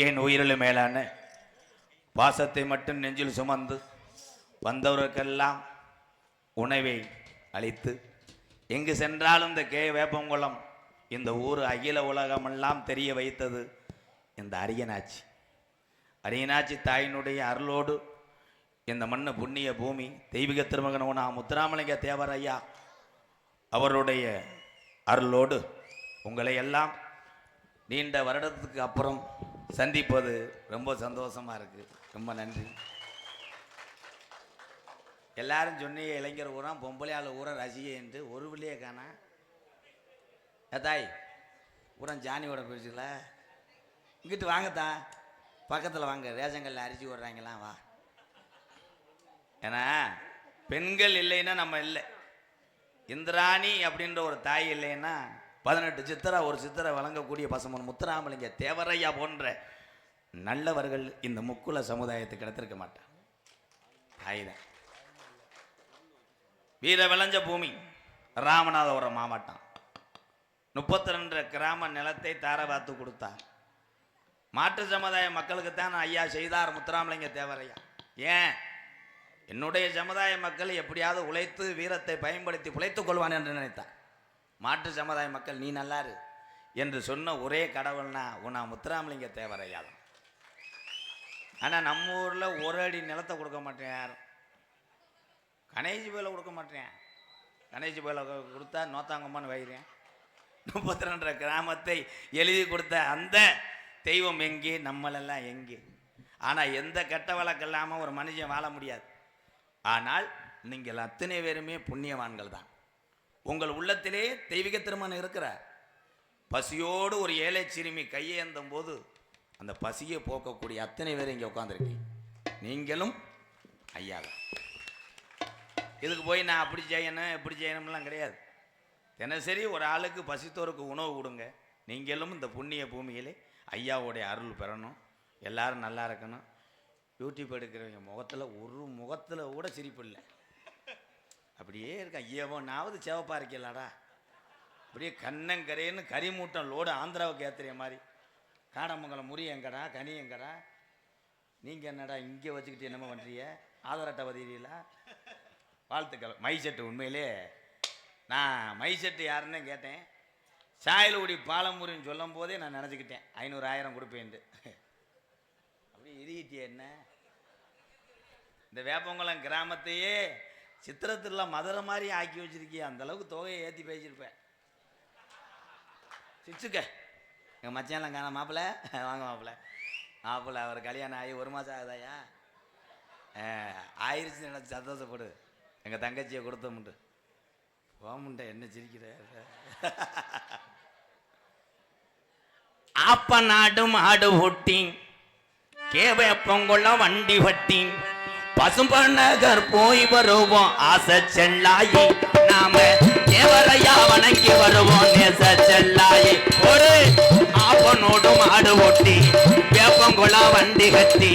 என் உயிரில் மேலான பாசத்தை மட்டும் நெஞ்சில் சுமந்து வந்தவருக்கெல்லாம் உணவை அளித்து எங்கு சென்றாலும் இந்த கே வேப்பங்குளம் இந்த ஊர் அகில உலகமெல்லாம் தெரிய வைத்தது இந்த அரியனாச்சி. அரியனாச்சி தாயினுடைய அருளோடு இந்த மண்ணு புண்ணிய பூமி தெய்வீக திருமகன் முத்துராமலிங்க தேவர் ஐயா அவருடைய அருளோடு உங்களை எல்லாம் நீண்ட வருடத்துக்கு அப்புறம் சந்திப்பது ரொம்ப சந்தோஷமா இருக்கு. ரொம்ப நன்றி. எல்லாரும் சொன்னீங்க இளைஞர் ஊரா பொம்பளையால் ஊரா ரசிகை என்று ஒரு பிள்ளையே காணா. ஏத்தாய் ஊரம் ஜானியோட போயிடுச்சுல இங்கிட்டு வாங்கத்தான் பக்கத்தில் வாங்க ரேஷங்கல்ல அரிசி விடுறாங்களாம் வா. ஏன்னா பெண்கள் இல்லைன்னா நம்ம இல்லை. இந்திராணி அப்படின்ற ஒரு தாய் இல்லைன்னா பதினெட்டு சித்திரை ஒரு சித்திரை வழங்கக்கூடிய பசுமன் முத்துராமலிங்க தேவரையா போன்ற நல்லவர்கள் இந்த முக்குல சமுதாயத்துக்கு கிடைத்திருக்க மாட்டான் ஆயுதம். வீர விளைஞ்ச பூமி ராமநாதபுரம் மாவட்டம். முப்பத்தி ரெண்டு கிராம நிலத்தை தார பார்த்து கொடுத்தார். மாற்று சமுதாய மக்களுக்கு தான் ஐயா செய்தார் முத்துராமலிங்க தேவரையா. ஏன்? என்னுடைய சமுதாய மக்கள் எப்படியாவது உழைத்து வீரத்தை பயன்படுத்தி உழைத்துக் கொள்வான் என்று நினைத்தார். மாற்று சமுதாய மக்கள் நீ நல்லாரு என்று சொன்ன ஒரே கடவுள்னா உன்னா முத்துராமலிங்க தேவரையா தான் ஆனால் நம்ம ஊரில் ஒரு அடி நிலத்தை கொடுக்க மாட்டேன் யாரும். கணேசி பேல கொடுக்க மாட்டேன். கணேசி போயில கொடுத்தா நோத்தாங்கம்மான்னு வைக்கிறேன் முப்பத்தி ரெண்டரை கிராமத்தை எழுதி கொடுத்த அந்த தெய்வம் எங்கே? நம்மளெல்லாம் எங்கே? ஆனால் எந்த கெட்ட வழக்கு இல்லாமல் ஒரு மனுஷன் வாழ முடியாது. ஆனால் நீங்கள் அத்தனை பேருமே புண்ணியவான்கள் தான். உங்கள் உள்ளத்திலே தெய்வீக திருமணம் இருக்கிறார் பசியோடு ஒரு ஏழை சிறுமி கையேந்தும் போது அந்த பசியை போக்கக்கூடிய அத்தனை பேர் இங்கே உட்காந்துருக்கீங்க நீங்களும் ஐயா தான் இதுக்கு போய் நான் அப்படி செய்யணும் இப்படி செய்யணும்லாம் கிடையாது. தினசரி ஒரு ஆளுக்கு பசித்தோருக்கு உணவு கொடுங்க. நீங்களும் இந்த புண்ணிய பூமியிலே ஐயாவுடைய அருள் பெறணும். எல்லாரும் நல்லா இருக்கணும். யூடியூப் எடுக்கிறவங்க முகத்தில் ஒரு முகத்தில் கூட சிரிப்பு இல்லை. அப்படியே இருக்க நாவது சிவப்பா இருக்கலாடா அப்படியே கண்ணங்கரைன்னு கரிமூட்டம் லோடு ஆந்திராவுக்கு ஏற்றுற மாதிரி. காடமங்கலம் முறி எங்கடா கனி எங்கடா நீங்கள் என்னடா இங்கே வச்சுக்கிட்டு என்னமோ பண்ணுறீங்க ஆதார் அட்டை பதிகிறீங்களா வாழ்த்துக்கள். மை செட்டு உண்மையிலே நான் மை செட்டு யாருன்னு கேட்டேன். சாயலுடி பாலமுறின்னு சொல்லும் போதே நான் நினச்சிக்கிட்டேன். ஐநூறு ஆயிரம் கொடுப்பேன்ட்டு. அப்படியே இறுகிட்டிய என்ன? இந்த வேப்பங்குளம் கிராமத்தையே சித்திரத்தில் மதுரை மாதிரி ஆக்கி வச்சிருக்கிய அந்தளவுக்கு தொகையை ஏற்றி பேசியிருப்பேன். சிச்சுக்க. எங்கள் மச்சான்லாம் காண மாப்பிள்ள. வாங்க மாப்பிள்ள. மாப்பிள்ள அவர் கல்யாணம் ஆகி ஒரு மாதம் ஆகுதாயா ஆ, ஆயிருச்சு நினச்சி சந்தோஷப்படு. எங்கள் தங்கச்சியை கொடுத்தோம்ட்டு போமுண்ட என்ன சிரிக்கிற? ஆப்ப நாடு மாடு ஒட்டி கேவ பொங்குள்ள வண்டி வட்டி. பசும்பநகர் போய் வருவோம். ஆசை செல்லாயி நாம தேவரையா வணங்கி வருவோம். நேச செல்லாயி ஒரு ஆப்பனோடு மாடு ஓட்டி வேப்பங்குள வண்டி கட்டி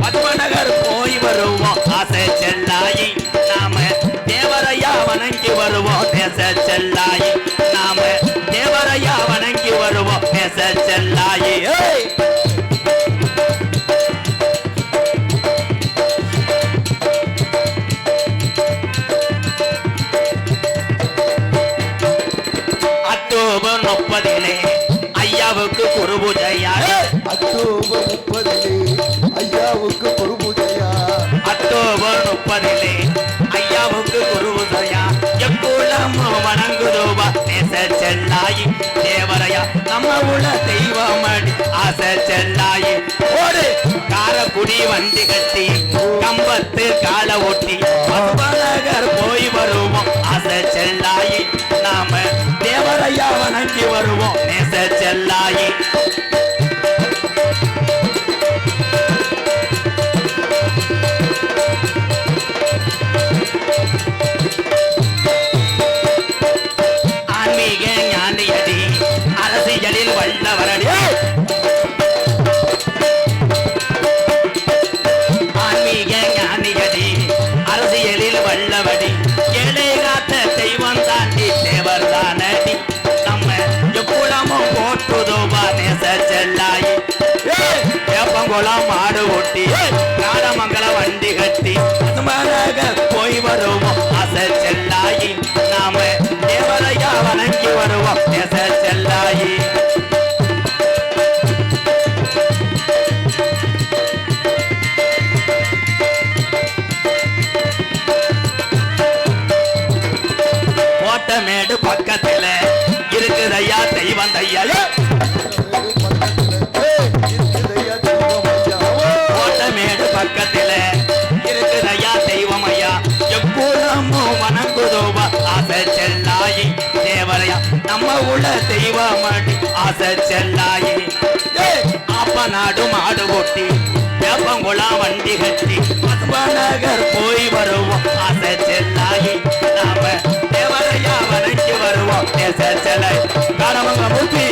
பசுமநகர் போய் வருவோம். ஆசை செல்லாயி நாம தேவரையா வணங்கி வருவோம். நேச செல்லாயி முப்பதிலே. ஐயாவுக்கு குரு பூஜையா அக்டோபர் முப்பதிலே ஐயாவுக்கு பொறுப்புதையா அக்டோபர் முப்பதிலே. ஐயாவுக்கு குரு பூஜையா எக்குளம் வணங்குதோவா? நேச செல்லாயி தேவரையா? நம்ம உள்ள தெய்வமடி ஆசை செல்லாயி. காரக்குடி வண்டி கட்டி கம்பத்து கால ஓட்டி வணங்கி வருவோம். நேச செல்லாயே. வேப்பங்குளம் மாடு ஓட்டி நாடமங்கல வண்டி கட்டி பசுமனாக போய் வருவோம். அசை செல்லாயி நாம தேவரையா வணங்கி வருவோம். தேச செல்லாயி. கோட்டமேடு பக்கத்துல இருக்குதையா தெய்வந்தையா. நம்ம உள்ள தெய்வம் ஆசை செல்லாயி. அப்ப நாடு மாடு ஓட்டி வேப்பங்குளம் வண்டி கட்டி. பத்மநகர் போய் வருவோம் ஆசை செல்லாயி. நாம தேவரையா வணங்கி வருவோம் நேச செல்லை காணவங்க மூப்பி